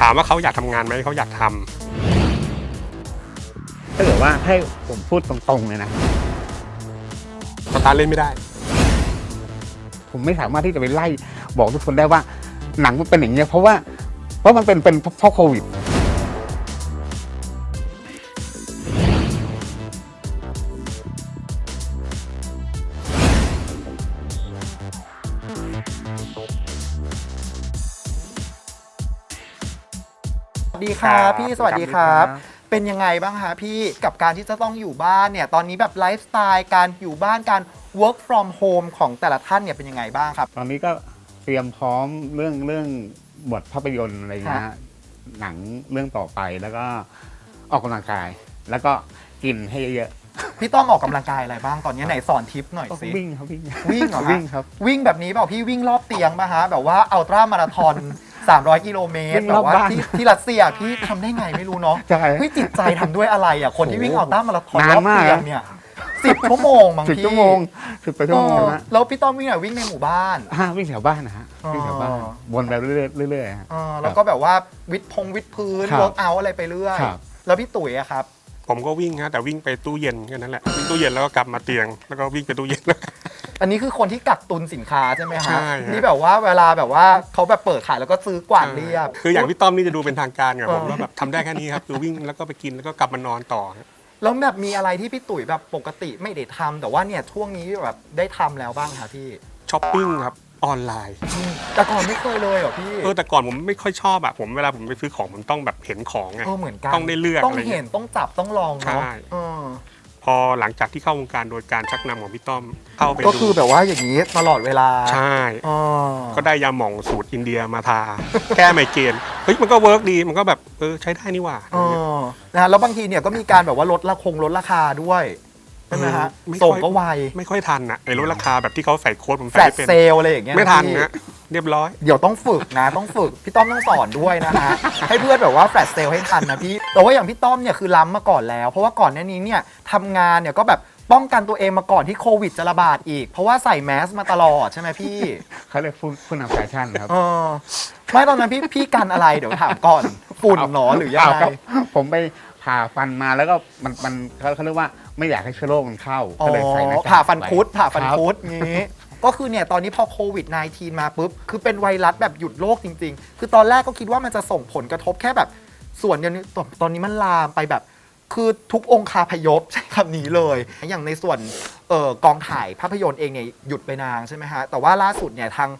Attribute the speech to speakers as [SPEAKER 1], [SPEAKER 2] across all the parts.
[SPEAKER 1] ถามว่าเขาอยากทำงานไหมเขาอยากทำ
[SPEAKER 2] ถ้าเกิดว่าให้ผมพูดตรงๆเลยนะ
[SPEAKER 1] สตาร์ทเล่นไม่ได้
[SPEAKER 2] ผมไม่สามารถที่จะไปไล่บอกทุกคนได้ว่าหนังมันเป็นอย่างเงี้ยเพราะว่าเพราะมันเป็นเป็นเพราะโควิด
[SPEAKER 3] ครับ
[SPEAKER 2] ครับ
[SPEAKER 3] พี่สวัสดีครับ
[SPEAKER 2] ครับ
[SPEAKER 3] เป็นยังไงบ้างคะพี่กับการที่จะต้องอยู่บ้านเนี่ย ตอนนี้แบบไลฟ์สไตล์การอยู่บ้านการ work from home ของแต่ละท่านเนี่ยเป็นยังไงบ้างครับ
[SPEAKER 2] ตอนนี้ก็เตรียมพร้อมเรื่องเรื่องบทภาพยนตร์อะไรอย่างเงี้ย
[SPEAKER 3] ฮะ
[SPEAKER 2] หนังเรื่องต่อไปแล้วก็ออกกำลังกาย แล้วก็กินให้เยอะ
[SPEAKER 3] พี่ต้องออกกำลังกายอะไรบ้างตอนนี้ไหนสอนทิปหน่อย
[SPEAKER 2] ๆก็
[SPEAKER 3] สิ
[SPEAKER 2] วิ่งครับวิ่ง
[SPEAKER 3] วิ่งเหรอฮะ
[SPEAKER 2] วิ่งครับ
[SPEAKER 3] วิ่งแบบนี้เปล่าพี่วิ่งรอบเตียงป่ะฮะแบบว่าอัลตร้ามาราธอน 300 กิโลเมตร
[SPEAKER 2] วิ่ง
[SPEAKER 3] แบ
[SPEAKER 2] รอบบ
[SPEAKER 3] ว่า
[SPEAKER 2] บ้าน
[SPEAKER 3] ที่ที่รัสเซียพี่ทำได้ไงไม่รู้เนาะ
[SPEAKER 2] ใช่
[SPEAKER 3] เฮ้ยจิตใจทำด้วยอะไรอะคนที่วิ่งอัลตร้ามาราธอน
[SPEAKER 2] นารน
[SPEAKER 3] อบ
[SPEAKER 2] มาก
[SPEAKER 3] เตียงเนี่ยสิบชั่วโมงบาง
[SPEAKER 2] สิบ
[SPEAKER 3] ที
[SPEAKER 2] ชั่วโมงสิบไปชั่วโมง
[SPEAKER 3] เออ
[SPEAKER 2] นะ
[SPEAKER 3] แล้วพี่ต้อมวิ่งไหนวิ่งในหมู่บ้าน
[SPEAKER 2] ห้าวิ่งแถวบ้านนะฮะวิ่งแถวบ้าน
[SPEAKER 3] อ๋อ
[SPEAKER 2] วนไปเรื่อยๆเรื่อยๆฮะ
[SPEAKER 3] เออแล้วก็แบบว่าวิดพงวิดพื้น
[SPEAKER 2] ครับ
[SPEAKER 3] เวิร์กเอาอะไรไปเรื่อย
[SPEAKER 2] ครับ
[SPEAKER 3] แล้วพี่ตุ๋ยอะครับ
[SPEAKER 1] ผมก็วิ่งฮะแต่วิ่งไปตู้เย็นแค่นั้นแหละวิ่งตู้เย็นแล้วก็กลับมาเตียง แล้วก็วิ่งไปตู้เย็น
[SPEAKER 3] อันนี้คือคนที่กักตุนสินค้าใช่ไหมฮะ
[SPEAKER 1] ใช่ฮะ
[SPEAKER 3] นี่แบบว่าเวลาแบบว่าเขาแบบเปิดขายแล้วก็ซื้อกวาดเรียบ
[SPEAKER 1] คืออย่างพี่ต้อมนี่จะดูเป็นทางการไง
[SPEAKER 3] เออ
[SPEAKER 1] ผมก็แบบทำได้แค่นี้ครับคือวิ่งแล้วก็ไปกินแล้วก็กลับมานอนต่อฮะ
[SPEAKER 3] แล้วแบบมีอะไรที่พี่ตุ๋ยแบบปกติไม่ได้ทำแต่ว่าเนี่ยช่วงนี้แบบได้ทำแล้วบ้างคะพี่
[SPEAKER 1] ช้อปปิ้งครับออนไลน์
[SPEAKER 3] อืมแต่ก่อนไม่เคยเลยเหรอพี่
[SPEAKER 1] เออแต่ก่อนผมไม่ค่อยชอบอะผมเวลาผมไปซื้อของผมต้องแบบเห็นของไง
[SPEAKER 3] เออเหมือนกัน
[SPEAKER 1] ต้องได้เลือก
[SPEAKER 3] ต้อง
[SPEAKER 1] อะไรเงี้ย
[SPEAKER 3] เห็นต้องจับต้องลองเนาะ
[SPEAKER 1] ใช่
[SPEAKER 3] เออ
[SPEAKER 1] พอหลังจากที่เข้าวงการโดยการชักนำของพี่ต้อมเข้าไป
[SPEAKER 3] ก็คือ
[SPEAKER 1] ดู
[SPEAKER 3] แบบว่าอย่างนี้ตลอดเวลา
[SPEAKER 1] ใช่
[SPEAKER 3] อ๋อ
[SPEAKER 1] ก็ได้ยาหม่องสูตรอินเดียมาทา แก้ไมเกรนเฮ้ยมันก็เวิร์กดีมันก็แบบเออใช้ได้นี่หว่า
[SPEAKER 3] เออนะฮะแล้วบางทีเนี่ยก็มีการแบบว่าลดราคงลดราคาด้วยใช่ไหมฮะ
[SPEAKER 1] เออไม่ค่อย
[SPEAKER 3] ส่งก็ไว
[SPEAKER 1] ไม่ค่อยทันนะไอ้ลดราคาแบบที่เขาใส่โค้ดผม
[SPEAKER 3] แฟ
[SPEAKER 1] ใส่
[SPEAKER 3] ลช
[SPEAKER 1] ไม่เป็น
[SPEAKER 3] เซลอะไรอย่างเงี้ย
[SPEAKER 1] ไม่ทัน
[SPEAKER 3] พี่
[SPEAKER 1] นะเรียบร้อย
[SPEAKER 3] เดี๋ยวต้องฝึกนะ ต้องฝึก พี่ต้อมต้องสอนด้วยนะฮะ ให้เพื่อนแบบว่าแฟลชเซลให้ทันนะพี่ แต่ว่าอย่างพี่ต้อมเนี่ยคือล้ำมาก่อนแล้ว เพราะว่าก่อนหน้านี้เนี่ยทำงานเนี่ยก็แบบป้องกันตัวเองมาก่อนที่โควิดจะระบาดอีก เพราะว่าใส่แมสมาตลอดใช่ไหมพี่
[SPEAKER 2] เขาเรียกผู้ผู้นำแฟชั่นครับ
[SPEAKER 3] เออไม่ตอนนั้นพี่พี่กันอะไรเดี๋ยวถามก่อนฝุ่นหนอหรือยัง
[SPEAKER 2] เป
[SPEAKER 3] ไง
[SPEAKER 2] ล่าครับผมไปผ่าฟันมาแล้วก็มันมันเขาเขาเรียกว่าไม่อยากให้เชื้อโรคมันเข้า
[SPEAKER 3] อ๋
[SPEAKER 2] ก็เลยใส่หน้
[SPEAKER 3] อก
[SPEAKER 2] กก
[SPEAKER 3] ผ่าฟันคุด
[SPEAKER 2] ไว้
[SPEAKER 3] ผ่าฟัน
[SPEAKER 2] รับ
[SPEAKER 3] คุดงี้ก็คือเนี่ยตอนนี้พอโควิด -19 มาปุ๊บ คือเป็นไวรัสแบบหยุดโลกจริง ๆ คือตอนแรกก็คิดว่ามันจะส่งผลกระทบแค่แบบ ส่วนเดียวนี้ตอนตอนนี้มันลามไปแบบ คือทุกองคาพยพใช้คำนี้เลย อย่างในส่วนเอ่อกองถ่ายภาพยนตร์เองเนี่ยหยุดไปนานใช่ไหมฮะแต่ว่าล่าสุดเนี่ยทาง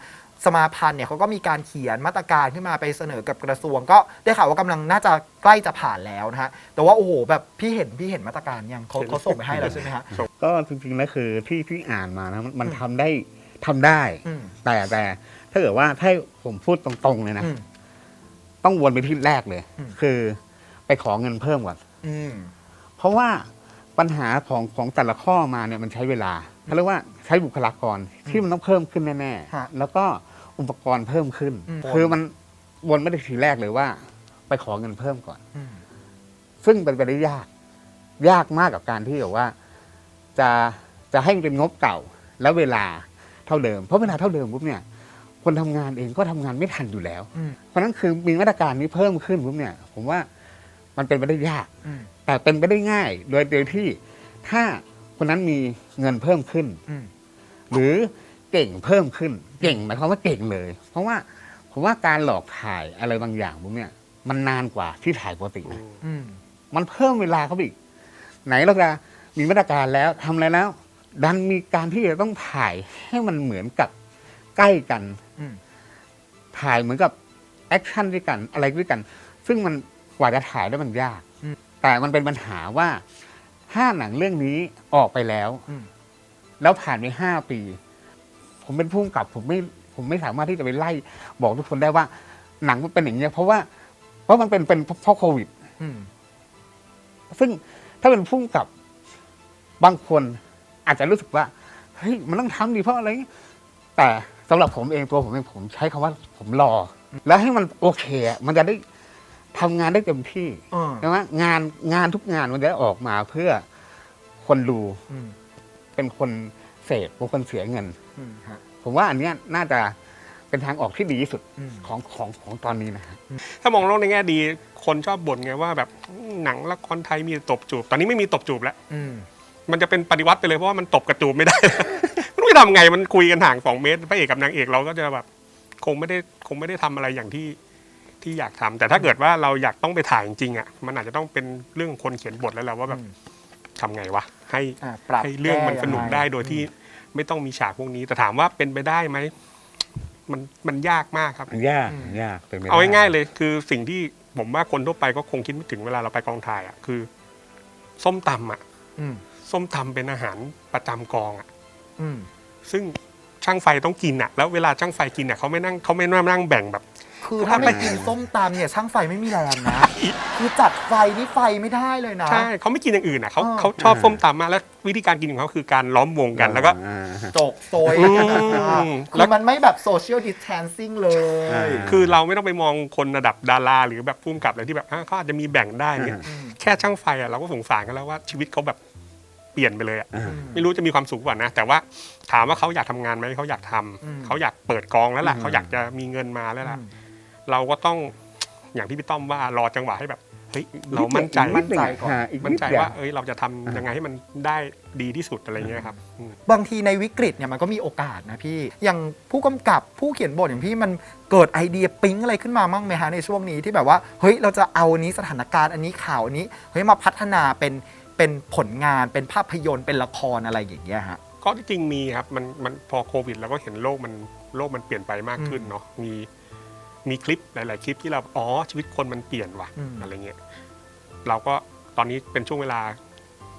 [SPEAKER 3] สมาพันธ์เนี่ยเขาก็มีการเขียนมาตรการขึ้นมาไปเสนอกับกระทรวง ก็ได้ข่าวว่ากำลังน่าจะใกล้จะผ่านแล้วนะฮะแต่ว่าโอ้โหแบบพี่เห็นพี่เห็นมาตรการยังเขาเขาส่งไปให้แล้วใช่ไหมฮะ
[SPEAKER 2] ก็จริงๆแล้วคือที่ที่อ่านมานะมันมันทำได้ทำได้
[SPEAKER 3] อืม
[SPEAKER 2] แต่แต่ถ้าเกิดว่าถ้าผมพูดตรงๆเลยนะ
[SPEAKER 3] อืม
[SPEAKER 2] ต้องวนไปที่แรกเลย
[SPEAKER 3] อืม
[SPEAKER 2] คือไปขอเงินเพิ่มก่อน
[SPEAKER 3] อืม
[SPEAKER 2] เพราะว่าปัญหาของของแต่ละข้อมาเนี่ยมันใช้เวลาเขาเรียกว่าใช้บุคลากรที่มันต้องเพิ่มขึ้นแน่
[SPEAKER 3] ฮะ
[SPEAKER 2] ๆแล้วก็อุปกรณ์เพิ่มขึ้น
[SPEAKER 3] อืม
[SPEAKER 2] คือมันวนไม่ได้ทีแรกเลยว่า ไปขอเงินเพิ่มก่อน
[SPEAKER 3] อืม
[SPEAKER 2] ซึ่งเป็นไปได้ยาก ยากมากกับการที่แบบว่า จะจะให้เป็นงบเก่าแล้วเวลาเท่าเดิม เพราะเวลาเท่าเดิมปุ๊บเนี่ย คนทำงานเองก็ทำงานไม่ทันอยู่แล้ว
[SPEAKER 3] อืม
[SPEAKER 2] เพราะฉะนั้นคือมีมาตรการนี้เพิ่มขึ้นปุ๊บเนี่ย ผมว่ามันเป็นไปได้ยาก
[SPEAKER 3] อืม
[SPEAKER 2] แต่เป็นไปได้ง่าย โดยโดยที่ถ้าคนนั้นมีเงินเพิ่มขึ้น
[SPEAKER 3] อืม
[SPEAKER 2] หรือเก่งเพิ่มขึ้น เก่งหมายความว่าเก่งเลย เพราะว่าผมว่าการหลอกถ่ายอะไรบางอย่างพวกเนี่ย มันนานกว่าที่ถ่ายปกตินะ
[SPEAKER 3] อืม
[SPEAKER 2] มันเพิ่มเวลาเขาไปอีก ไหนเราจะมีมาตรการแล้วทำอะไรแล้ว ดันมีการที่จะต้องถ่ายให้มันเหมือนกับ ใกล้กัน
[SPEAKER 3] อืม
[SPEAKER 2] ถ่ายเหมือนกับแอคชั่นด้วยกันอะไรด้วยกัน ซึ่งมันกว่าจะถ่ายได้มันยากแต่มันเป็นปัญหาว่าถ้าหนังเรื่องนี้ออกไปแล้ว
[SPEAKER 3] อืม
[SPEAKER 2] แล้วผ่านไปห้าปี ผมเป็นผู้กำกับผมไม่ผมไม่สามารถที่จะไปไล่บอกทุกคนได้ว่า หนังมันเป็นอย่างเงี้ยเพราะว่าเพราะมันเป็นเป็นเพราะโควิด
[SPEAKER 3] อืม
[SPEAKER 2] ซึ่งถ้าเป็นผู้กำกับบางคนอาจจะรู้สึกว่าเฮ้ยมันต้องทำดีเพราะอะไรเงี้ยแต่ สำหรับผมเองตัวผมเองผมใช้คำว่าผมรอ แล้วให้มันโอเคอะมันจะได้ทำงานได้เต็มที่
[SPEAKER 3] เออ
[SPEAKER 2] ใช่ไหมงานงานทุกงานมันจะได้ออกมาเพื่อคนดู
[SPEAKER 3] อืม
[SPEAKER 2] เป็นคนเสพเป็นคนเสียเงิน
[SPEAKER 3] อืมฮะ
[SPEAKER 2] ผมว่าอันเนี้ยน่าจะเป็นทางออกที่ดีที่สุด
[SPEAKER 3] อืม
[SPEAKER 2] ของของของตอนนี้นะฮะ
[SPEAKER 1] ถ้ามองโลกในแง่ดี คนชอบบ่นไงว่าแบบหนังละครไทยมีแต่ตบจูบ ตอนนี้ไม่มีตบจูบแล้ว
[SPEAKER 3] อืม
[SPEAKER 1] มันจะเป็นปฏิวัติไปเลยเพราะว่ามันตบกระจูบไม่ได้ไม่รู้ จะทำไงมันคุยกันห่างสองเมตรพระเอกกับนางเอกเราก็จะแบบคงไม่ได้คงไม่ได้ทำอะไรอย่างที่ที่อยากทำแต่ถ้าเกิดว่าเราอยากต้องไปถ่ายจริงๆอะมันอาจจะต้องเป็นเรื่องคนเขียนบทแล้วแหละว่าแบบ
[SPEAKER 3] อืม
[SPEAKER 1] ทำไงวะให้
[SPEAKER 3] อะปรับ
[SPEAKER 1] ให้เรื่องมัน
[SPEAKER 3] แก้
[SPEAKER 1] สนุก
[SPEAKER 3] ยังง
[SPEAKER 1] ได้โดยที่ไม่ต้องมีฉากพวกนี้ แต่ถามว่าเป็นไปได้ไหมมันมันยากมากครับ
[SPEAKER 2] ยากยากเป็นไปได้
[SPEAKER 1] เอาง่ายๆเลย คือสิ่งที่ผมว่าคนทั่วไปก็คงคิดไม่ถึงเวลาเราไปกองถ่ายอะคือ ส้มตำอะ
[SPEAKER 3] อืม
[SPEAKER 1] ส้มตำเป็นอาหารประจำกองอะ
[SPEAKER 3] อืม
[SPEAKER 1] ซึ่งช่างไฟต้องกินอะ แล้วเวลาช่างไฟกินอะเขาไม่นั่งเขาไม่นั่งแบ่งแบบ
[SPEAKER 3] คือถ้าไม่กินส้มตำเนี่ยช่างไฟไม่มีแรงนะ คือจัดไฟนี่ไฟไม่ได้เลยนะ
[SPEAKER 1] ใช่เขาไม่กินอย่างอื่นอะเขา
[SPEAKER 3] อ่า
[SPEAKER 1] เขาชอบส้มตำมากแล้ววิธีการกินของเขาคือการล้อมวงกันแล้วก็
[SPEAKER 2] อ่าฮะ
[SPEAKER 3] จกโซย
[SPEAKER 1] อืม
[SPEAKER 3] คือมันไม่แบบโซเชียลดิส a ทนซิ่งเลย
[SPEAKER 2] อ่า
[SPEAKER 1] คือเราไม่ต้องไปมองคนระดับดาราหรือแบบพุ่มกับอะไรที่แบบอะเขาอาจจะมีแบ่งได้เนี่ย
[SPEAKER 3] อืม
[SPEAKER 1] แค่ช่างไฟอะเราก็สงสารกันแล้วว่าชีวิตเขาแบบ เปลี่ยนไปเลยอะ
[SPEAKER 2] อ่า
[SPEAKER 1] ไม่รู้จะมีความสุขกว่านะแต่ว่าถามว่าเขาอยากทำงานไหมเขาอยากทำ
[SPEAKER 3] อืม
[SPEAKER 1] เขาอยากเปิดกองแล้วล่ะ
[SPEAKER 2] อืม
[SPEAKER 1] เขาอยากจะมีเงินมาแล้วล่ะ
[SPEAKER 3] อืม
[SPEAKER 1] เราก็ต้องอย่างที่พี่ต้อมว่ารอจังหวะให้แบบเฮ้ยเรามั่นใจ
[SPEAKER 3] มั่นใจก่อน
[SPEAKER 2] อ่าอีก
[SPEAKER 1] มั่น
[SPEAKER 2] นิด
[SPEAKER 1] ใจ
[SPEAKER 2] เดียว
[SPEAKER 1] ว่าเอ้ยเราจะทำยังไงให้มันได้ดีที่สุดอะไรเงี้ยครับอืม
[SPEAKER 3] บางทีในวิกฤตเนี่ยมันก็มีโอกาสนะพี่อย่างผู้กำกับผู้เขียนบทอย่างพี่มันเกิดไอเดียปิ๊งอะไรขึ้นมามั่งไหมฮะในช่วงนี้ที่แบบว่าเฮ้ยเราจะเอาอันนี้สถานการณ์อันนี้ข่าวอันนี้เฮ้ยมาพัฒนาเป็น เป็นผลงานเป็นภาพยนตร์เป็นละครอะไรอย่างเงี้ยฮะ
[SPEAKER 1] ก็ที่จริงมีครับมันมันพอโควิดเราก็เห็นโลกมันโลกมันเปลี่ยนไปมากขึ้น
[SPEAKER 3] อืม
[SPEAKER 1] เนาะมีมีคลิปหลาย ๆ คลิปที่เราอ๋อชีวิตคนมันเปลี่ยนว่ะ
[SPEAKER 3] อืม
[SPEAKER 1] อะไรเงี้ยเราก็ตอนนี้เป็นช่วงเวลา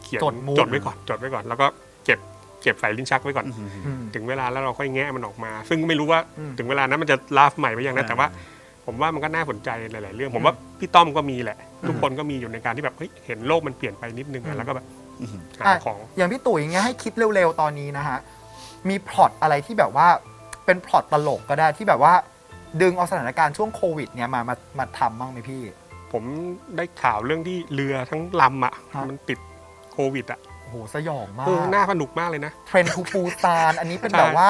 [SPEAKER 1] เขียน
[SPEAKER 3] จดมูด
[SPEAKER 1] จดไว้ก่อนจดไว้ก่อน แล้วก็เก็บเก็บใส่ลิ้นชักไว้ก่อน
[SPEAKER 3] อืม
[SPEAKER 1] ถึงเวลาแล้วเราค่อยแงะมันออกมา ซึ่งไม่รู้ว่า
[SPEAKER 3] อืม
[SPEAKER 1] ถึงเวลานั้นมันจะลาฟใหม่ไปยังนะ
[SPEAKER 2] อ่า
[SPEAKER 1] แต่ว่า ผมว่ามันก็น่าสนใจหลาย ๆ เรื่อง ผมว่าพี่ต้อมก็มีแหละ
[SPEAKER 3] อืม
[SPEAKER 1] ทุกคนก็มีอยู่ในการที่แบบเฮ้ยเห็นโลกมันเปลี่ยนไปนิดนึง
[SPEAKER 3] อื
[SPEAKER 1] อะ
[SPEAKER 3] ม
[SPEAKER 1] แล้วก็แบบ
[SPEAKER 2] อืม
[SPEAKER 1] หา
[SPEAKER 3] อะ
[SPEAKER 1] ของ
[SPEAKER 3] อย่างพี่ตุ๋ยอย่างเงี้ยให้คิดเร็ว ๆ ตอนนี้นะฮะ มีพล็อตอะไรที่แบบว่าเป็นพล็อตตลกก็ได้ที่แบบว่า ดึงเอาสถานการณ์ช่วงโควิดเนี่ยมามามาทำบ้างไหมพี่
[SPEAKER 1] ผมได้ข่าวเรื่องที่เรือทั้งลำอะ
[SPEAKER 3] ครับ
[SPEAKER 1] มันติดโควิดอะ
[SPEAKER 3] โอ้โหสยองมา
[SPEAKER 1] เออกน่าสนุกมากเลยนะ
[SPEAKER 3] เทรนทูปูซานอันนี้เป็น
[SPEAKER 1] ใช่
[SPEAKER 3] แบบว่า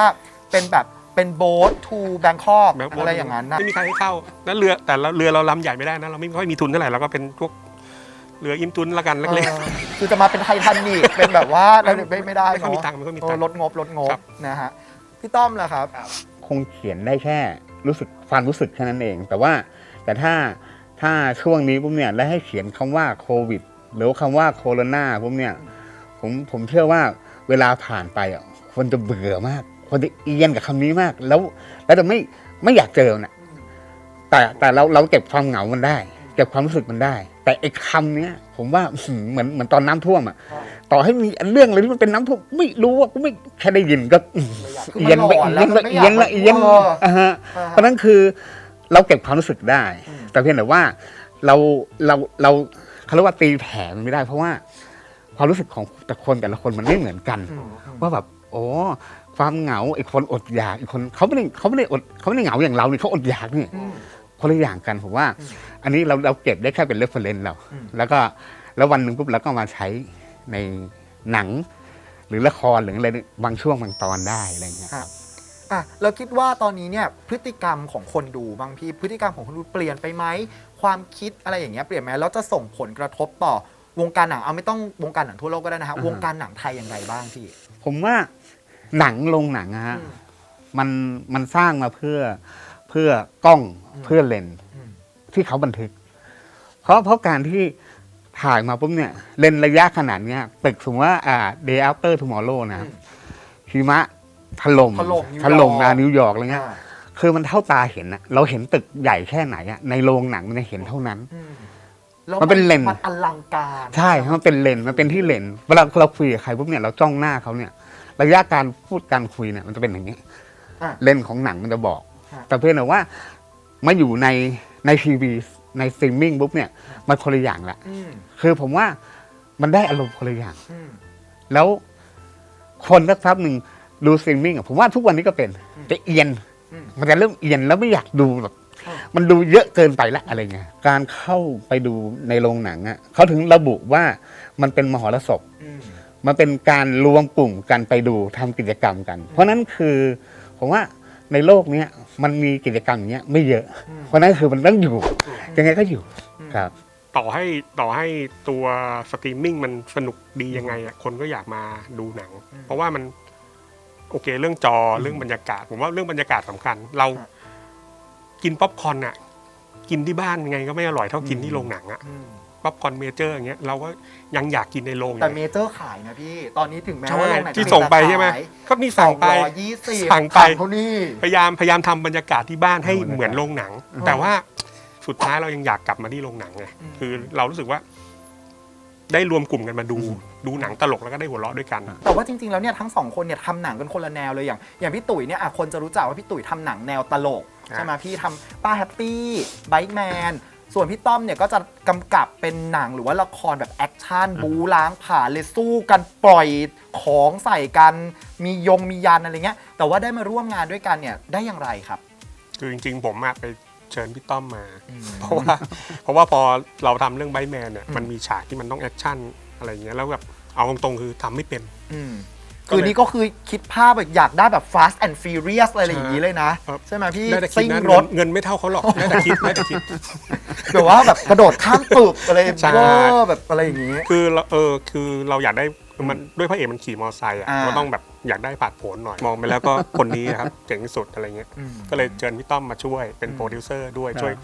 [SPEAKER 3] เป็นแบบ เป็นโบ๊ททูแบงคอก
[SPEAKER 1] แบบ
[SPEAKER 3] อะไรอย่างนั้นนะ
[SPEAKER 1] ไม่มีใครให้เข้าแล้วเรือแต่ละเรือเราลำใหญ่ไม่ได้นะเราไม่ค่อยมีทุนเท่าไหร่เราก็เป็นพวกเรืออิมตุนละกันเล็ก
[SPEAKER 3] เออคือจะมาเป็นไททานิกเป็นแบบว่าไม่ไม่ได้
[SPEAKER 1] ไม่ค่อยมี
[SPEAKER 3] เนาะ
[SPEAKER 1] ตังค์ไม่ค่อยมี
[SPEAKER 3] เอ
[SPEAKER 1] ตั
[SPEAKER 3] อง
[SPEAKER 1] ค์
[SPEAKER 3] ลดงบลดงบ
[SPEAKER 1] ครับ
[SPEAKER 3] นะฮะพี่ต้อมล่ะครับ
[SPEAKER 2] คงเขียนได้แค่รู้สึกความรู้สึกแค่นั้นเอง แต่ว่าแต่ถ้าถ้าช่วงนี้ปุ๊บเนี่ยแล้วให้เขียนคำว่าโควิด หรือคำว่าโคโรนาปุ๊บเนี่ยผมผมเชื่อว่าเวลาผ่านไปอะคนจะเบื่อมาก คนจะเอียนกับคำนี้มาก แล้ว แล้วจะไม่ไม่อยากเจอนะแต่แต่เราเราเก็บความเหงามันได้ เก็บความรู้สึกมันได้ แต่ไอ้คำเนี้ย ผมว่าอื้อหือเหมือนเหมือนตอนน้ำท่วมอะ ต่อให้มีเรื่องอะไรที่มันเป็นน้ำท่วมไม่รู้ว่าก็ไม่แค่ได้ยินก็อื้อ
[SPEAKER 3] คือ
[SPEAKER 2] เอียน
[SPEAKER 3] มัน
[SPEAKER 2] ไป
[SPEAKER 3] หลอน
[SPEAKER 2] เอียน
[SPEAKER 3] แล้ว
[SPEAKER 2] ละ
[SPEAKER 3] มันไม่
[SPEAKER 2] เอียนละ
[SPEAKER 3] อยาก
[SPEAKER 2] เอียน
[SPEAKER 3] เออ
[SPEAKER 2] อ่าฮะ
[SPEAKER 3] อ่า
[SPEAKER 2] เพราะนั้นคือเราเก็บความรู้สึกได้
[SPEAKER 3] อืม
[SPEAKER 2] แต่เพียงแต่ว่าเราเราเราเขาเรียกว่าตีแผ่มันไม่ได้ เพราะว่าความรู้สึกของแต่คนแต่ละคนมันไม่เหมือนกัน
[SPEAKER 3] อืมอืม
[SPEAKER 2] ว่าแบบโอ้ ความเหงาไอ้คนอดอยากอีกคนเขาไม่ได้เขาไม่ได้อดเขาไม่ได้เหงาอย่างเราเนี่ยเขาอดอยากนี่
[SPEAKER 3] อืม
[SPEAKER 2] คนละอย่างกันผมว่า
[SPEAKER 3] อืม
[SPEAKER 2] อันนี้เราเราเก็บได้แค่เป็นเรฟเฟรนซ์เรา
[SPEAKER 3] อืม
[SPEAKER 2] แล้วก็แล้ววันหนึ่งปุ๊บเราก็มาใช้ในหนัง หรือละครหรืออะไรบางช่วงบางตอนได้อะไรอย่างเงี้ย
[SPEAKER 3] ครับอะเราคิดว่าตอนนี้เนี่ยพฤติกรรมของคนดูบางพี่พฤติกรรมของคนดูเปลี่ยนไปไหมความคิดอะไรอย่างเงี้ยเปลี่ยนไหมแล้วจะส่งผลกระทบต่อวงการหนังเอาไม่ต้องวงการหนังทั่วโลกก็ได้นะฮะ
[SPEAKER 2] อ่าฮะ
[SPEAKER 3] วงการหนังไทยอย่างไรบ้างพี่
[SPEAKER 2] ผมว่า หนังลงหนังอะฮะ
[SPEAKER 3] อืม
[SPEAKER 2] มันมันสร้างมาเพื่อเพื่อกล้อง
[SPEAKER 3] อืม
[SPEAKER 2] เพื่อเลนส์
[SPEAKER 3] อืม
[SPEAKER 2] ที่เขาบันทึก เพราะเพราะการที่ถ่ายมาปุ๊บเนี่ย เลนส์ระยะขนาดเนี้ยตึกสมมติว่าอ่า day after tomorrow นะ
[SPEAKER 3] อืม
[SPEAKER 2] หิมะถล่ม
[SPEAKER 3] ถล่มนิวยอร์ก
[SPEAKER 2] ถล่มมานิวยอร์กอะไรเงี้ย
[SPEAKER 3] อ่า
[SPEAKER 2] คือมันเท่าตาเห็นอะเราเห็นตึกใหญ่แค่ไหนอะในโรงหนังมันจะเห็นเท่านั้น
[SPEAKER 3] อืมแล้ว
[SPEAKER 2] มันเป็นเลนส์
[SPEAKER 3] มันอลังการ
[SPEAKER 2] ใช่ มันเป็นเลนส์มันเป็นที่เลนส์เวลาเราคุยกับใครปุ๊บเนี่ย เราจ้องหน้าเขาเนี่ย ระยะการพูดการคุยเนี่ยมันจะเป็นอย่างนี้
[SPEAKER 3] อะ
[SPEAKER 2] เลนส์ของหนังมันจะบอก
[SPEAKER 3] ครับ
[SPEAKER 2] แต่เพียงแต่ว่ามาอยู่ในในทีวีในสตรีมมิ่งปุ๊บเนี่ยมันคนละอย่างละ
[SPEAKER 3] อืม
[SPEAKER 2] คือผมว่ามันได้อารมณ์คนละอย่าง
[SPEAKER 3] อืม
[SPEAKER 2] แล้วคนสักพักหนึ่งดูสตรีมมิ่งอะผมว่าทุกวันนี้ก็เป็น
[SPEAKER 3] อืม
[SPEAKER 2] จะเอียน
[SPEAKER 3] อืม
[SPEAKER 2] มันจะเริ่มเอียนแล้วไม่อยากดูแบบ
[SPEAKER 3] อ่า
[SPEAKER 2] มันดูเยอะเกินไปละอะไรเงี้ยการเข้าไปดูในโรงหนังอะเขาถึงระบุว่ามันเป็นมหรสพ
[SPEAKER 3] อืม
[SPEAKER 2] มันเป็นการรวมกลุ่มกันไปดูทำกิจกรรมกัน เพราะนั้นคือผมว่าในโลกเนี้ยมันมีกิจกรรมอย่างเงี้ยไม่เยอะ เพราะนั้นคือมันต้องอยู่ยังไงก็อยู่ครับ
[SPEAKER 1] ต่อให้ต่อให้ตัวสตรีมมิ่งมันสนุกดียังไงอะคนก็อยากมาดูหนัง เพราะว่ามันโอเคเรื่องจอเรื่องบรรยากาศ ผมว่าเรื่องบรรยากาศสำคัญ เรา
[SPEAKER 3] ครับ
[SPEAKER 1] กินป๊อปคอร์นอะกินที่บ้านยังไงก็ไม่อร่อยเท่ากินที่โรงหนังอะ ป๊อปคอร์นเมเจอร์อย่างเงี้ยเราก็ยังอยากกินในโรงอยู่
[SPEAKER 3] แต่
[SPEAKER 1] เลย
[SPEAKER 3] เมเจอร์ขายนะพี่ ตอนนี้ถึงแม้
[SPEAKER 1] ใช่
[SPEAKER 3] ว่าโรงหนัง
[SPEAKER 1] ที่ส่งไปใช่ไหมก็นี่สั่งไป
[SPEAKER 3] ยี่สิบ
[SPEAKER 1] สั่งไป
[SPEAKER 3] เท่านี้
[SPEAKER 1] พยายามพยายามทำบรรยากาศที่บ้านให้
[SPEAKER 2] บรรยากาศ
[SPEAKER 1] เหมือนโรงหนัง
[SPEAKER 3] อืม
[SPEAKER 1] แต่ว่าสุดท้ายเรายังอยากกลับมาที่โรงหนังไง
[SPEAKER 3] อืม
[SPEAKER 1] คือเรารู้สึกว่า ได้รวมกลุ่มกันมาดูดูหนังตลกแล้วก็ได้หัวเราะด้วยกัน
[SPEAKER 3] แต่ว่าจริงๆแล้วเนี่ยทั้งสองคนเนี่ยทำหนังกันคนละแนวเลยอย่าง อย่างพี่ตุ๋ยเนี่ยอะคนจะรู้จักว่าพี่ตุ๋ยทำหนังแนวตลก
[SPEAKER 1] อะ
[SPEAKER 3] ใช่ไหมพี่ทำป้าแฮปปี้ไบค์แมน ส่วนพี่ต้อมเนี่ยก็จะกำกับเป็นหนังหรือว่าละครแบบแอคชั่นบูล้างผ่านเลยสู้กันปล่อยของใส่กันมียงมียันอะไรเงี้ย แต่ว่าได้มาร่วมงานด้วยกันเนี่ยได้อย่างไรครับ
[SPEAKER 1] คือจริงๆ ผมอะไปเชิญพี่ต้อมมา เพราะว่าเพราะว่าพอเราทำเรื่องไบแมนเนี่ย
[SPEAKER 3] อืม
[SPEAKER 1] มันมีฉากที่มันต้องแอคชั่นอะไรอย่างเงี้ยแล้วแบบเอาตรงๆคือทำไม่เป็น
[SPEAKER 3] อืม
[SPEAKER 1] ก็เลย
[SPEAKER 3] คือนี่ก็คือคิดภาพแบบอยากได้แบบ fast and furious อะไรอย่างนี้เลยนะ
[SPEAKER 1] ครับ
[SPEAKER 3] ใช่ไหมพี่
[SPEAKER 1] ได้แต่คิด
[SPEAKER 3] ซิ่ง
[SPEAKER 1] นะ
[SPEAKER 3] รถ
[SPEAKER 1] เงินเงินไม่เท่าเขาหรอกได้แต่คิดได้แต่คิด
[SPEAKER 3] แบบว่าแบบกระโดดข้ามตึกอะไร
[SPEAKER 1] ใช่
[SPEAKER 3] เวอร์แบบอะไรอย่างนี้
[SPEAKER 1] คือเราเออคือเราอยากได้คือมันด้วยพระเอกมันขี่มอเตอร์ไซค์อะ
[SPEAKER 3] อ่า
[SPEAKER 1] ก็ต้องแบบอยากได้ผาดโผนหน่อย มองไปแล้วก็ คนนี้นะครับเจ๋งที่สุดอะไรเงี้ย
[SPEAKER 3] อืม
[SPEAKER 1] ก็เลยเชิญพี่ต้อมมาช่วยเป็น
[SPEAKER 3] อืม
[SPEAKER 1] โปรดิวเซอร์ด้วย
[SPEAKER 2] ครับ
[SPEAKER 1] ช่วย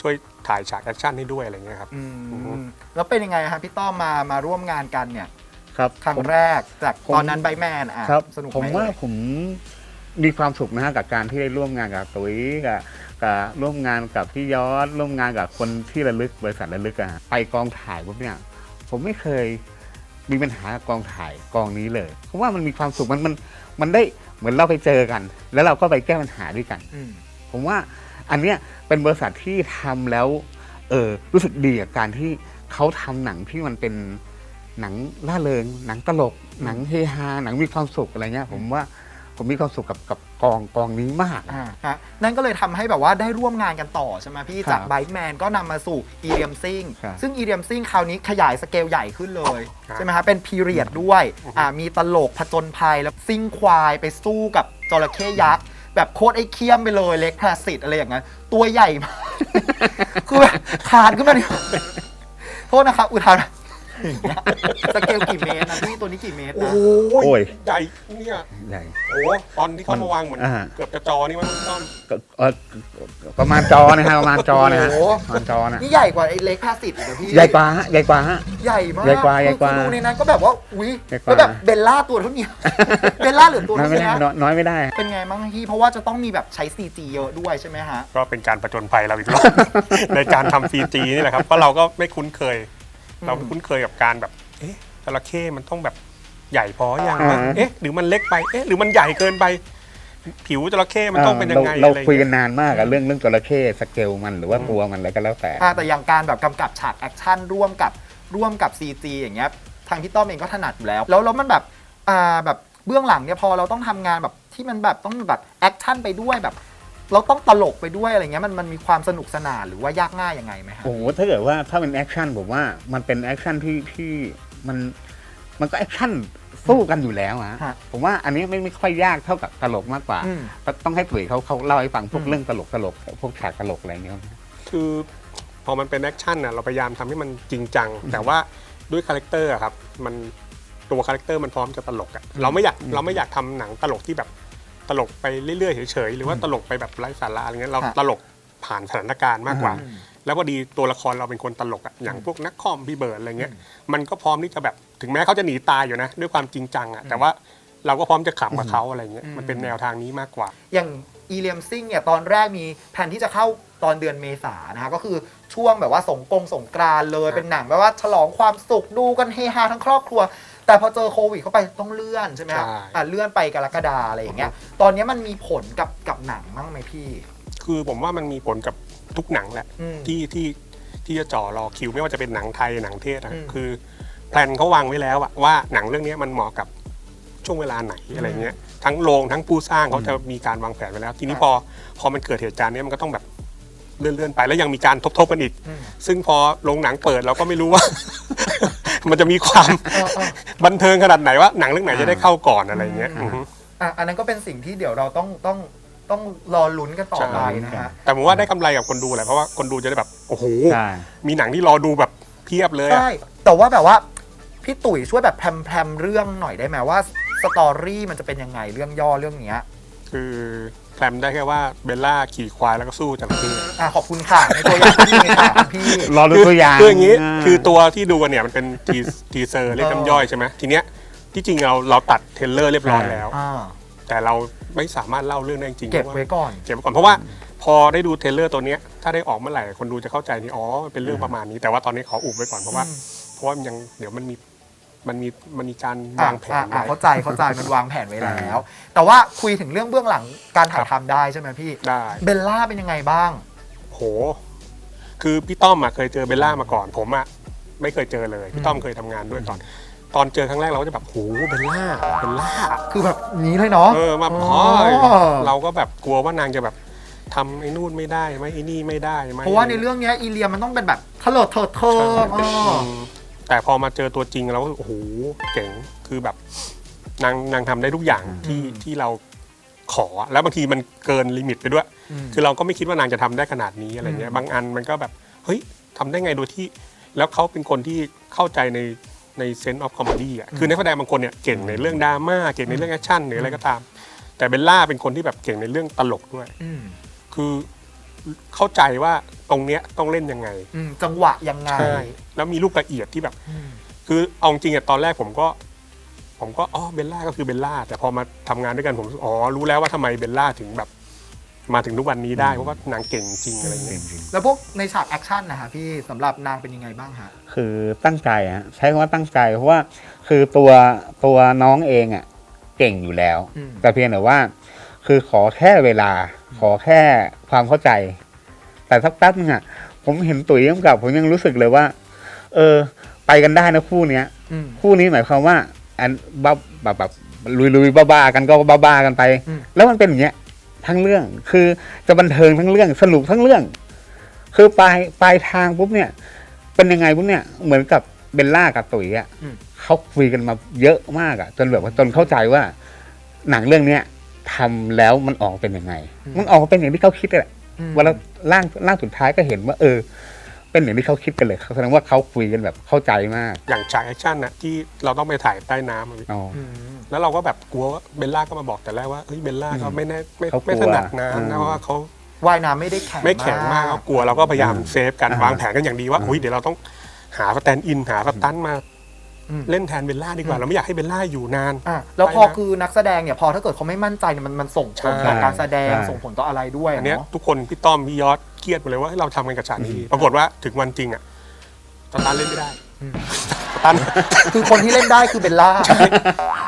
[SPEAKER 1] ช่วยถ่ายฉากแอคชั่นให้ด้วยอะไรเงี้ยครับ
[SPEAKER 3] อืม
[SPEAKER 1] อือฮึ
[SPEAKER 3] แล้วเป็นยังไงครับพี่ต้อมมามาร่วมงานกันเนี่ย
[SPEAKER 2] ครับ
[SPEAKER 3] ครั้ง
[SPEAKER 2] ผม
[SPEAKER 3] แรกจาก
[SPEAKER 2] ผม
[SPEAKER 3] ตอนนั้นไบแมนอะ
[SPEAKER 2] ครับ
[SPEAKER 3] สนุกไห
[SPEAKER 2] ผมว่า
[SPEAKER 3] เอ่ย
[SPEAKER 2] ผมมีความสุขนะฮะกับการที่ได้ร่วมงานกับตุ้ยกับกับร่วมงานกับพี่ยอดร่วมงานกับคนที่ระลึกบริษัทระลึกอะฮะไปกองถ่ายปุ๊บเนี่ยผมไม่เคยมีปัญหากับกองถ่ายกองนี้เลย เพราะว่ามันมีความสุขมันมันมันได้เหมือนเราไปเจอกัน แล้วเราก็ไปแก้ปัญหาด้วยกัน
[SPEAKER 3] อืม
[SPEAKER 2] ผมว่าอันเนี้ยเป็นบริษัทที่ทำแล้วเออรู้สึกดีกับการที่เขาทำหนังที่มันเป็น หนังล่าเริง หนังตลก หนังเฮฮาหนังมีความสุขอะไรเงี้ยผมว่าผมมีความสุขกับกับกองกองนี้มาก
[SPEAKER 3] อ่าฮะนั่นก็เลยทำให้แบบว่าได้ร่วมงานกันต่อใช่ไหมพี่
[SPEAKER 2] ครับ
[SPEAKER 3] จากไบแมนก็นำมาสู่อีเดียมซิง
[SPEAKER 2] ครับ
[SPEAKER 3] ซึ่งอีเดียมซิงคราวนี้ขยายสเกลใหญ่ขึ้นเลย
[SPEAKER 1] ครับ
[SPEAKER 3] ใช่ไหมฮะเป็นพีเรียดด้วยอ่ามีตลกผจญภัยแล้วซิ่งควายไปสู้กับจระเข้ยักษ์ แบบโคตรไอ้เคียมไปเลยเล็กพลาสิตอะไรอย่างนั้นตัวใหญ่มาก คือแบบคานขึ้นมาดิโทษนะครับอุทานอย่างเงี้ย สเกลกี่เมตรนะพี่ตัวนี้กี่เมตร
[SPEAKER 1] โอ้
[SPEAKER 3] นะ
[SPEAKER 2] โอ้ย
[SPEAKER 1] ใหญ่เนี่ย
[SPEAKER 2] ใหญ่
[SPEAKER 1] โอ้ตอนที่เขามาวางเหมือน
[SPEAKER 2] อ่า
[SPEAKER 1] เกือบจะจอนี่มันต้อม
[SPEAKER 2] ก็เอ่อประมาณจอนะฮะประมาณจอนะฮะ
[SPEAKER 3] โอ้โห
[SPEAKER 2] ประมาณจอนะ
[SPEAKER 3] นี่ใหญ่กว่าไอ้เล็กพลาสิตอีกนะพี่
[SPEAKER 2] ใหญ่กว่าฮะใหญ่กว่าฮะ
[SPEAKER 3] ใหญ่มาก
[SPEAKER 2] ใหญ่กว่าใหญ่กว่า
[SPEAKER 3] คือดูในนั้นก็แบบว่าอุ้ย
[SPEAKER 2] ใหญ่กว่า
[SPEAKER 3] แล้วแบบเบลล่าตัวเท่านี้ เบลล่าเหลือตัว
[SPEAKER 2] น้อย
[SPEAKER 3] เท่า
[SPEAKER 2] ไม่
[SPEAKER 3] นี้
[SPEAKER 2] ได้น้อยน้อยไม่ได้
[SPEAKER 3] เป็นไงบ้างพี่เพราะว่าจะต้องมีแบบใช้ CG เยอะด้วยใช่ไหมฮะ
[SPEAKER 1] ก็เป็นการประจนภัยเราอีกรอบ ในการทำซีจีนี่แหละครับเพราะเราก็ไม่คุ้นเคย เราไม่คุ้นเคยกับการแบบเอ๊ะจระเข้มันต้องแบบใหญ่พออย่างวะ
[SPEAKER 2] อ่า
[SPEAKER 1] เอ๊ะหรือมันเล็กไปเอ๊ะหรือมันใหญ่เกินไป ผิวจระเข้มันต้องเป็นยังไง
[SPEAKER 2] เรา
[SPEAKER 1] อะไร
[SPEAKER 2] เราคุย
[SPEAKER 1] เงี้
[SPEAKER 2] กั
[SPEAKER 1] ย
[SPEAKER 2] นนานมากอะเรื่องเรื่องจระเข้สเกลมันหรือว่าตัวมันอะไรก็แล้วแต่
[SPEAKER 3] อ่าแต่อย่างการแบบกำกับฉากแอคชั่นร่วมกับร่วมกับ CG อย่างเงี้ยทางพี่ต้อมเองก็ถนัดอยู่แล้ว แล้วแล้วมันแบบอ่าแบบเบื้องหลังเนี่ยพอเราต้องทำงานแบบที่มันแบบต้องแบบแอคชั่นไปด้วยแบบ เราต้องตลกไปด้วยอะไรเงี้ยมันมันมีความสนุกสนานหรือว่ายากง่ายยังไงไหมฮะ
[SPEAKER 2] โอ้โหถ้าเกิดว่าถ้าเป็นแอคชั่นผมว่ามันเป็นแอคชั่นที่ที่มันมันก็แอคชั่นสู้กันอยู่แล้วอะ
[SPEAKER 3] ฮะ
[SPEAKER 2] ผมว่าอันนี้ไม่ไม่ค่อยยากเท่ากับตลกมากกว่า
[SPEAKER 3] อืม
[SPEAKER 2] ก็ต้องให้ตุ๋ยเขาเขาเล่าให้ฟังพวก
[SPEAKER 3] อืม
[SPEAKER 2] เรื่องตลกตลกพวกฉากตลกอะไรอย่างเงี้ย
[SPEAKER 1] คือพอมันเป็นแอคชั่นน่ะเราพยายามทำให้มันจริงจัง แต่ว่าด้วยคาแรคเตอร์อะครับมันตัวคาแรคเตอร์มันพร้อมจะตลกอะเราไม่อยากเราไม่อยากทำหนังตลกที่แบบ ตลกไปเรื่อยๆเฉยๆหรือว่าตลกไปแบบไร้สาระอะไรเงี้ยเรา
[SPEAKER 3] ฮะ
[SPEAKER 1] ตลกผ่านสถานการณ์มากกว่า
[SPEAKER 3] อืม
[SPEAKER 1] แล้วพอดีตัวละครเราเป็นคนตลกอะอย่างพวกนักคอมพี่เบิร์ดอะไรเงี้ยมันก็พร้อมที่จะแบบถึงแม้เขาจะหนีตายอยู่นะ ด้วยความจริงจังอะแต่ว่าเราก็พร้อมจะขำกับเขาอะไรเงี้ย
[SPEAKER 3] อืม
[SPEAKER 1] มันเป็นแนวทางนี้มากกว่า
[SPEAKER 3] อย่างอีเลียมซิงเนี่ยตอนแรกมีแผนที่จะเข้าตอนเดือนเมษานะฮะก็คือช่วงแบบว่าสงกรงสงกรานต์เลย
[SPEAKER 1] ครับ
[SPEAKER 3] เป็นหนังแบบว่าฉลองความสุขดูกันเฮฮาทั้งครอบครัว แต่พอเจอโควิดเข้าไปต้องเลื่อนใช่ไหมครับอะเลื่อนไปกรกฎาอะไรอย่างเงี้ย ตอนนี้มันมีผลกับกับหนังมั้งไหมพี่
[SPEAKER 1] คือผมว่ามันมีผลกับทุกหนังแหละ
[SPEAKER 3] อืม
[SPEAKER 1] ที่ที่ที่จะจ่อรอคิวไม่ว่าจะเป็นหนังไทยหนังเทศอะ
[SPEAKER 3] อืม
[SPEAKER 1] คือแพลนเขาวางไว้แล้วอะว่าหนังเรื่องนี้มันเหมาะกับช่วงเวลาไหนอะไรเงี้ยทั้งโรงทั้งผู้สร้างเขาจะมีการวางแผนไว้แล้ว ทีนี้
[SPEAKER 3] ครับ
[SPEAKER 1] พอพอมันเกิดเหตุการณ์เนี้ยมันก็ต้องแบบเลื่อนๆไปแล้วยังมีการทบๆกันอีก
[SPEAKER 3] อืม
[SPEAKER 1] ซึ่งพอโรงหนังเปิดเราก็ไม่รู้ว่า มันจะมีความ
[SPEAKER 3] เออเออ
[SPEAKER 1] บันเทิงขนาดไหนว่าหนังเรื่องไหนจะได้เข้าก่อนอะไรเงี้ย
[SPEAKER 3] อืม
[SPEAKER 1] อือฮึ
[SPEAKER 3] อะอันนั้นก็เป็นสิ่งที่เดี๋ยวเราต้องต้องต้องรอลุ้นกันต่อไปนะฮะ
[SPEAKER 1] แต่ผมว่าได้กำไรกับคนดูแหละเพราะว่าคนดูจะได้แบบโอ้โห
[SPEAKER 2] ใช่
[SPEAKER 1] มีหนังที่รอดูแบบเพียบเลยอะ
[SPEAKER 3] ใช่ แต่ว่าแบบว่า พี่ตุ๋ยช่วยแบบแพรมๆเรื่องหน่อยได้ไหมว่าสตอรี่มันจะเป็นยังไงเรื่องย่อเรื่องเนี้ย
[SPEAKER 1] คือแคลมได้แค่ว่าเบลล่าขี่ควายแล้วก็สู้จระเข้
[SPEAKER 3] อะขอบคุณค่ะในตัวอย่างที่มีค่ะพี่
[SPEAKER 2] รอดูตัวอย่าง
[SPEAKER 1] คืออย่างนี้าคือตัวที่ดูกันเนี่ยมันเป็นทีทีเซอร์เรียกน้ำย่อยใช่ไหมทีเนี้ยที่จริงเราเราตัดเทรลเลอร์เรียบร้อยแล้ว
[SPEAKER 3] อ่า
[SPEAKER 1] แต่เราไม่สามารถเล่าเรื่องได้จริงๆ
[SPEAKER 3] เก็บ
[SPEAKER 1] พราะว่า
[SPEAKER 3] ไว้ก่อน
[SPEAKER 1] เก็บไว้ก่อนเพราะว่าพอได้ดูเทรลเลอร์ตัวเนี้ยถ้าได้ออกเมื่อไหร่คนดูจะเข้าใจนี่อ๋อมันเป็นเรื่องประมาณนี้แต่ว่าตอนนี้ขออุบไว้ก่อนเพราะว่า
[SPEAKER 3] อืม
[SPEAKER 1] เพราะว่ามันยังเดี๋ยวมันมี มันมีมันมีการ
[SPEAKER 3] อะ
[SPEAKER 1] วางแผน
[SPEAKER 3] อะอะ
[SPEAKER 1] ไว้
[SPEAKER 3] เข้าใจเข้าใจมันวางแผนไว้แล้ว แต่ว่าคุยถึงเรื่องเบื้องหลังการถ่ายทำได้ใช่ไหมพี่
[SPEAKER 1] ได้
[SPEAKER 3] เบลล่าเป็นยังไงบ้าง
[SPEAKER 1] โห คือพี่ต้อมอะเคยเจอเบลล่ามาก่อน ผมอะไม่เคยเจอเลย พี่ต้อมเคยทำงานด้วยก่อน ตอนเจอครั้งแรกเราก็จะแบบโหเบลล่าเบลล่า
[SPEAKER 3] คือแบบนี้เลยเนาะ
[SPEAKER 1] เออมา
[SPEAKER 3] อ๋
[SPEAKER 1] พ
[SPEAKER 3] อ
[SPEAKER 1] อ เราก็แบบกลัวว่านางจะแบบทำไอ้นู่นไม่ได้ไหมไอ้นี่ไม่ได้ไหม
[SPEAKER 3] เพราะว่าในเรื่องเนี้ยอีเลียมันต้องเป็นแบบทะเลดเถิดเทิง
[SPEAKER 1] ใช่
[SPEAKER 3] อ๋อ
[SPEAKER 1] ม แต่พอมาเจอตัวจริงเราก็โอ้โหเจ๋งคือแบบนางนางทำได้ทุกอย่างที่ที่เราขอแล้วบางทีมันเกินลิมิตไปด้วย
[SPEAKER 3] ม
[SPEAKER 1] คือเราก็ไม่คิดว่านางจะทำได้ขนาดนี้อะไรเงี้
[SPEAKER 3] อื
[SPEAKER 1] ย
[SPEAKER 3] ม
[SPEAKER 1] บางอันมันก็แบบเฮ้ยทำได้ไงโดยที่ แล้วเขาเป็นคนที่เข้าใจในในเซนต์ออฟคอมเมดี้อะคือนักแสดงบางคนเนี่ยเก่งในเรื่องดราม่าเก่งในเรื่องแอคชั่นหรืออะไรก็ตาม แต่เบลล่าเป็นคนที่แบบเก่งในเรื่องตลกด้วย
[SPEAKER 3] อืม
[SPEAKER 1] คือ เข้าใจว่าตรงเนี้ยต้องเล่นยังไง
[SPEAKER 3] อืมจังหวะยังไง
[SPEAKER 1] ใช่แล้วมีลูกละเอียดที่แบบ
[SPEAKER 3] อืม
[SPEAKER 1] คือเอาจริงอะตอนแรกผมก็ ผมก็อ๋อเบลล่าก็คือเบลล่า แต่พอมาทำงานด้วยกันผมรู้สึกอ๋อรู้แล้วว่าทำไมเบลล่าถึงแบบ มาถึงทุกวันนี้ได้เพราะว่านางเก่งจริงอะไรเงี้ย
[SPEAKER 3] แล้วพวกในฉากแอคชั่นนะฮะพี่สำหรับนางเป็นยังไงบ้างฮะ
[SPEAKER 2] คือตั้งใจอะใช้คำว่าตั้งใจเพราะว่าคือตัวตัวน้องเองอะเก่งอยู่แล้ว
[SPEAKER 3] อืม
[SPEAKER 2] แต่เพียงแต่ว่า คือขอแค่เวลา ขอแค่ความเข้าใจ แต่สักแป๊บนึงอะผมเห็นตุ๋ยกำกับ ผมยังรู้สึกเลยว่า เออ ไปกันได้นะคู่เนี้ย
[SPEAKER 3] อืม
[SPEAKER 2] คู่นี้หมายความว่า อันบ้าแบบแบบลุยลุยบ้าบ้าๆกันก็บ้าบ้าๆกันไป
[SPEAKER 3] อืม
[SPEAKER 2] แล้วมันเป็นอย่างเงี้ยทั้งเรื่องคือจะบันเทิงทั้งเรื่องสนุกทั้งเรื่อง คือปลายปลายทางปุ๊บเนี่ย เป็นยังไงปุ๊บเนี่ยเหมือนกับเบลล่ากับตุ๋ยอะ
[SPEAKER 3] อืม
[SPEAKER 2] เขาคุยกันมาเยอะมากอะ จนแบบว่าจนเข้าใจว่า หนังเรื่องเนี้ย ทำแล้วมันออกเป็นยังไงมันออกมาเป็นอย่างที่เขาคิดแหละ
[SPEAKER 3] อืม
[SPEAKER 2] เวลาร่างร่างสุดท้ายก็เห็นว่า เออ เป็นอย่างที่เขาคิดกันเลยแสดงว่าเขาคุยกันแบบเข้าใจมาก
[SPEAKER 1] อย่างฉากแอคชั่นนะที่เราต้องไปถ่ายใต้น้ำอะพี่
[SPEAKER 2] อ๋อ
[SPEAKER 3] อืม
[SPEAKER 1] แล้วเราก็แบบกลัวว่าเบลล่าก็มาบอกแต่แรกว่าเฮ้ยเบลล่าก็ไม่แน่ไม่
[SPEAKER 2] เขากลัว
[SPEAKER 1] ไม่ถนัด
[SPEAKER 2] อืม
[SPEAKER 1] น้ำนะเพราะว่าเขา
[SPEAKER 3] ว่ายน้ำไม่ได้แข็ง
[SPEAKER 1] ไม่แข็งมากเขากลัวเราก็พยายามเซฟกัน
[SPEAKER 2] อ่า
[SPEAKER 1] วางแผนกันอย่างดีว่าอุ้ยเดี๋ยวเราต้องหาสแตนด์อินหาสตันท์มา
[SPEAKER 3] อืม
[SPEAKER 1] เล่นแทนเบลล่าดีกว่าเราไม่อยากให้เบลล่าอยู่นาน
[SPEAKER 3] อะแล้วพอ
[SPEAKER 1] ใช่นะ
[SPEAKER 3] คือนักแสดงเนี่ยพอถ้าเกิดเขาไม่มั่นใจเนี่ยมันมันส่งผลต่อ
[SPEAKER 2] ใช่
[SPEAKER 3] การแสดง
[SPEAKER 2] ใช่
[SPEAKER 3] ส่งผลต่ออะไรด้วย
[SPEAKER 1] อันเนี้ย
[SPEAKER 3] เนาะ
[SPEAKER 1] ทุกคนพี่ต้อมพี่ยอดเครียดหมดเลยว่าเฮ้ยเราทำกันกับฉากนี้ดีปรากฏว่าถึงวันจริงอะสตันท์เล่นไม่ได้
[SPEAKER 3] อืม
[SPEAKER 1] สตันท์
[SPEAKER 3] คือคนที่เล่นได้คือเบลล่า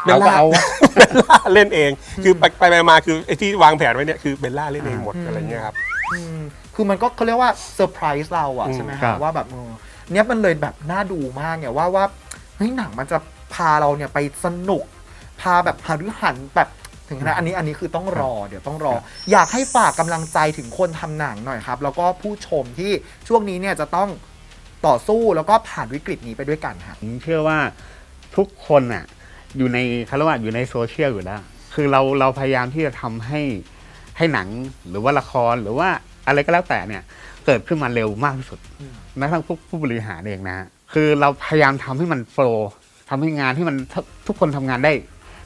[SPEAKER 1] เบล
[SPEAKER 2] เอาก็
[SPEAKER 1] ล่า
[SPEAKER 2] เอาวะ
[SPEAKER 1] เบลล่าเล่นเอง คือไปไปมาคือไอ้ที่วางแผนไว้เนี่ยคือเบลล่าเล่นเองหมด
[SPEAKER 3] อืม
[SPEAKER 1] อะไรเงี้ยครับ
[SPEAKER 3] อืมคือมันก็เขาเรียกว่าเซอร์ไพรส์เราอะ
[SPEAKER 1] อืม
[SPEAKER 3] ใช่ไหม
[SPEAKER 2] ครั
[SPEAKER 3] ฮะ
[SPEAKER 2] บ
[SPEAKER 3] ว่าแบบเออเนี้ยมันเลยแบบน่าดูมากเนี่ยว่าว่าเฮ้ยหนังมันจะพาเราเนี่ยไปสนุก พาแบบหารือหันแบบถึงขนาดอันนี้อันนี้คือต้องรอเดี๋ยวต้องรอ อยากให้ฝากกำลังใจถึงคนทำหนังหน่อยครับ แล้วก็ผู้ชมที่ช่วงนี้เนี่ยจะต้องต่อสู้แล้วก็ผ่านวิกฤตนี้ไปด้วยกันฮะ
[SPEAKER 2] ผมเชื่อว่าทุกคนอะอยู่ในคารวะอยู่ในโซเชียลอยู่แล้ว คือเราเราพยายามที่จะทำให้ให้หนังหรือว่าละครหรือว่าอะไรก็แล้วแต่เนี่ย เกิดขึ้นมาเร็วมากที่สุด
[SPEAKER 3] อืม
[SPEAKER 2] แม้กระทั่งผู้ผู้บริหารเองนะฮะ คือเราพยายามทำให้มันโฟล์ทำให้งานที่มันทุกทุกคนทำงานได้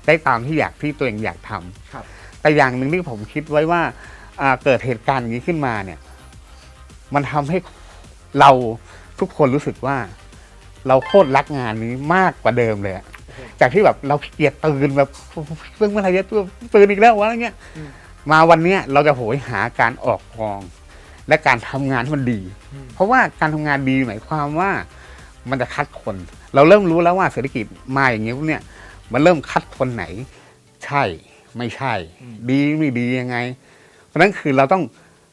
[SPEAKER 2] ได้ตามที่อยากที่ตัวเองอยากทำ
[SPEAKER 3] ครับ
[SPEAKER 2] แต่อย่างหนึ่งที่ผมคิดไว้ว่าอ่าเกิดเหตุการณ์อย่างนี้ขึ้นมาเนี่ย มันทำให้เราทุกคนรู้สึกว่า เราโคตรรักงานนี้มากกว่าเดิมเลยอะจากที่แบบเราขี้เกียจตื่นแบบเรื่องเมื่อไหรจะตื่นอีกแล้ววะอะไรเงี้ย
[SPEAKER 3] อืม
[SPEAKER 2] มาวันเนี้ยเราจะโหยหาการออกกอง และการทำงานที่มันดี
[SPEAKER 3] อืม
[SPEAKER 2] เพราะว่าการทำงานดีหมายความว่า มันจะคัดคน เราเริ่มรู้แล้วว่าเศรษฐกิจมาอย่างนี้พวกเนี่ย มันเริ่มคัดคนไหน ใช่ไม่ใช่ ดีไม่ดียังไง เพราะฉะนั้นคือเราต้อง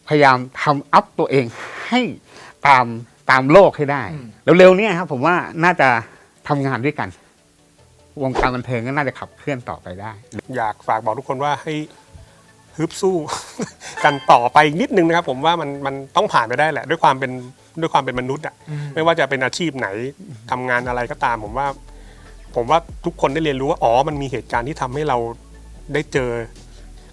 [SPEAKER 2] พยายามทำอัพตัวเองให้ตามตามโลกให้ได้
[SPEAKER 3] อืม
[SPEAKER 2] เร็วๆเนี้ครับผมว่าน่าจะทำงานด้วยกัน วงการบันเทิงก็น่าจะขับเคลื่อนต่อไปได้
[SPEAKER 1] อยากฝากบอกทุกคนว่าให้ฮึบสู้ กันต่อไปอีกนิดนึงนะครับ ผมว่ามันมันต้องผ่านไปได้แหละ ด้วยความเป็น ด้วยความเป็นมนุษย์อะ
[SPEAKER 3] อืม
[SPEAKER 1] ไม่ว่าจะเป็นอาชีพไหนทำงานอะไรก็ตาม ผมว่า ผมว่าทุกคนได้เรียนรู้ว่าอ๋อมันมีเหตุการณ์ที่ทำให้เราได้เจอ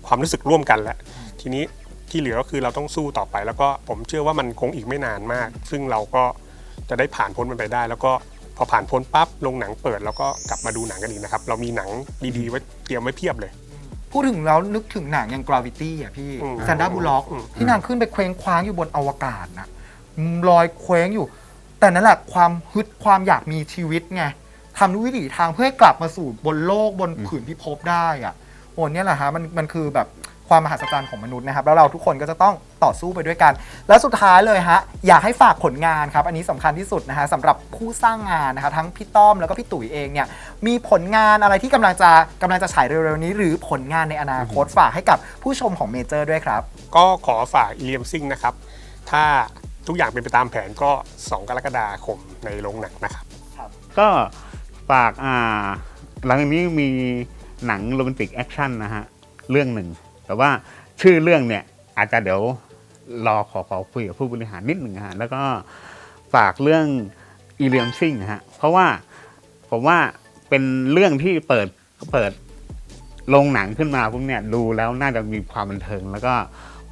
[SPEAKER 1] ความรู้สึกร่วมกันแหละ ทีนี้ที่เหลือก็คือเราต้องสู้ต่อไป แล้วก็ผมเชื่อว่ามันคงอีกไม่นานมาก ซึ่งเราก็จะได้ผ่านพ้นมันไปได้ แล้วก็พอผ่านพ้นปั๊บลงหนังเปิด แล้วก็กลับมาดูหนังกันอีกนะครับ เรามีหนังดีๆไว้เตรียมไว้เพียบเลย
[SPEAKER 3] พูดถึงแล้วนึกถึงหนังอย่าง Gravity อะพี่
[SPEAKER 1] อืม
[SPEAKER 3] แซนด้าบูล็อก
[SPEAKER 1] อืม
[SPEAKER 3] ที่นางขึ้นไปเคว้งคว้างอยู่บนอวกาศนะ ลอยเคว้งอยู่ แต่นั่นแหละความฮึดความอยากมีชีวิตไงทำทุกวิถีทางเพื่อให้กลับมาสู่บนโลกบนผืนพิภพได้อะโอ้เนี่ยแหละฮะมันมันคือแบบความมหัศจรรย์ของมนุษย์นะครับ แล้วเราทุกคนก็จะต้องต่อสู้ไปด้วยกัน แล้วสุดท้ายเลยฮะอยากให้ฝากผลงานครับ อันนี้สำคัญที่สุดนะฮะสำหรับผู้สร้างงานนะคะทั้งพี่ต้อมแล้วก็พี่ตุ๋ยเองเนี่ยมีผลงานอะไรที่กำลังจะกำลังจะฉายเร็วๆนี้ หรือผลงานในอนาคตฝากให้กับผู้ชมของเมเจอร์ด้วยครับ
[SPEAKER 1] ก็ขอฝากอีเลียมซิงนะครับถ้า ทุกอย่างเป็นไปตามแผนก็ 2 กรกฎาคมในโรงหนังนะครับ
[SPEAKER 2] ก็ฝากอ่าหลังจากนี้มีหนังโรแมนติกแอคชั่นนะฮะ เรื่องหนึ่ง แต่ว่าชื่อเรื่องเนี่ยอาจจะเดี๋ยวรอขอขอคุยกับผู้บริหารนิดหนึ่งฮะ แล้วก็ฝากเรื่องอีเลียมซิงฮะ เพราะว่าผมว่าเป็นเรื่องที่เปิดเปิดโรงหนังขึ้นมาปุ๊บเนี่ยดูแล้วน่าจะมีความบันเทิง แล้วก็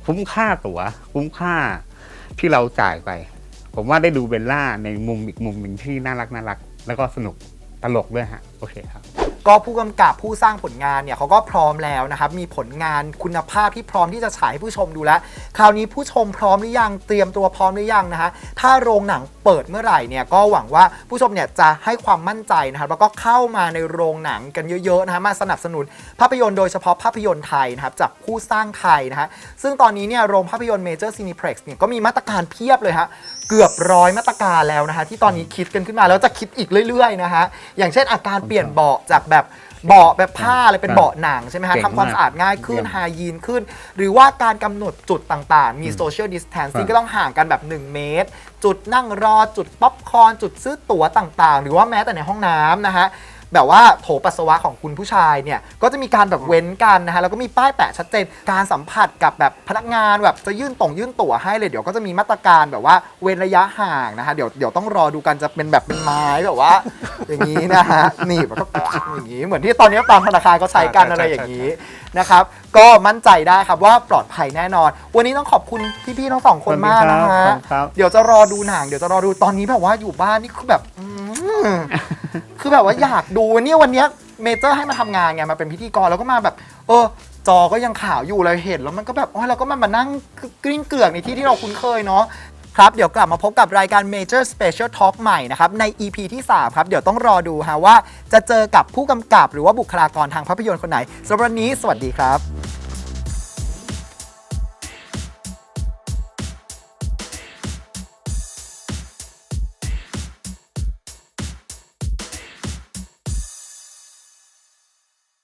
[SPEAKER 2] คุ้มค่าตั๋วคุ้มค่า ที่เราจ่ายไป ผมว่าได้ดูเบลล่าในมุมอีกมุมหนึ่งที่น่ารักน่ารัก แล้วก็สนุกตลกด้วยฮะ โอเคครับ
[SPEAKER 3] ก็ผู้กำกับผู้สร้างผลงานเนี่ยเขาก็พร้อมแล้วนะครับ มีผลงานคุณภาพที่พร้อมที่จะฉายให้ผู้ชมดูแล้ว คราวนี้ผู้ชมพร้อมหรือยังเตรียมตัวพร้อมหรือยังนะฮะถ้าโรงหนังเปิดเมื่อไหร่เนี่ยก็หวังว่าผู้ชมเนี่ยจะให้ความมั่นใจนะครับแล้วก็เข้ามาในโรงหนังกันเยอะๆนะฮะมาสนับสนุนภาพยนตร์โดยเฉพาะภาพยนตร์ไทยนะครับจากผู้สร้างไทยนะฮะซึ่งตอนนี้เนี่ยโรงภาพยนตร์เมเจอร์ซีนิเพล็กซ์เนี่ยก็มีมาตรการเพียบเลยฮะเกือบร้อยมาตรการแล้วนะฮะที่ตอนนี้คิดกันขึ้นมาแล้วจะคิดอีกเรื่อยๆนะฮะอย่างเช่นอาการเปลี่ยนเบาะจากแบบเบาะแบบผ้าอะไรเป็นเบาะหนังใช่ไหมฮะ
[SPEAKER 2] เก่ง
[SPEAKER 3] ทำความ
[SPEAKER 2] มาก
[SPEAKER 3] สะอาดง่ายขึ้น
[SPEAKER 2] เยี่ยม
[SPEAKER 3] ไฮยีนขึ้น หรือว่าการกำหนดจุดต่างๆ มีโซเชียลดิสแทนซิ่ง
[SPEAKER 2] ครับ
[SPEAKER 3] ก็ต้องห่างกันแบบ 1 เมตร จุดนั่งรอจุดป๊อปคอร์นจุดซื้อตั๋วต่างๆ หรือว่าแม้แต่ในห้องน้ำนะฮะ แบบว่าโถปัสสาวะของคุณผู้ชายเนี่ยก็จะมีการแบบเว้นกันนะฮะแล้วก็มีป้ายแปะชัดเจนการสัมผัสกับแบบพนักงานแบบจะยื่นต่งยื่นตั๋วให้เลยเดี๋ยวก็จะมีมาตรการแบบว่าเว้นระยะห่างนะฮะเดี๋ยวเดี๋ยวต้องรอดูกันจะเป็นแบบเป็นไม้แบบว่า อย่างนี้นะฮะหนี่มันก็อย่างนี้เหมือนที่ตอนนี้ตามธนาคารก็ใช้กัน
[SPEAKER 1] ใช่ใช่
[SPEAKER 3] อะไรอย่างนี้นะครับก็มั่นใจได้ครับว่าปลอดภัยแน่นอน วันนี้ต้องขอบคุณพี่ๆทั้งสองคนมากนะฮะ
[SPEAKER 2] ขอบคุณครับ
[SPEAKER 3] เดี๋ยวจะรอดูหนังเดี๋ยวจะรอดูตอนนี้แบบว่าอยู่บ้านนี่คือแบบอืม คือแบบว่าอยากดูเนี่ยวันเนี้ยเมเจอร์ให้มาทำงานไงมาเป็นพิธีกรแล้วก็มาแบบ เออ จอก็ยังข่าวอยู่เลยเห็นแล้วมันก็แบบโอ้ยเราก็มามานั่งกลิ้งเกลือกในที่ที่เราคุ้นเคยเนาะครับ เดี๋ยวกลับมาพบกับรายการ Major Special Talk ใหม่นะครับ ใน EP ที่ 3 ครับ เดี๋ยวต้องรอดูฮะว่าจะเจอกับผู้กำกับหรือว่าบุคลากรทางภาพยนตร์คนไหนสำหรับวันนี้ สวัสดีครับ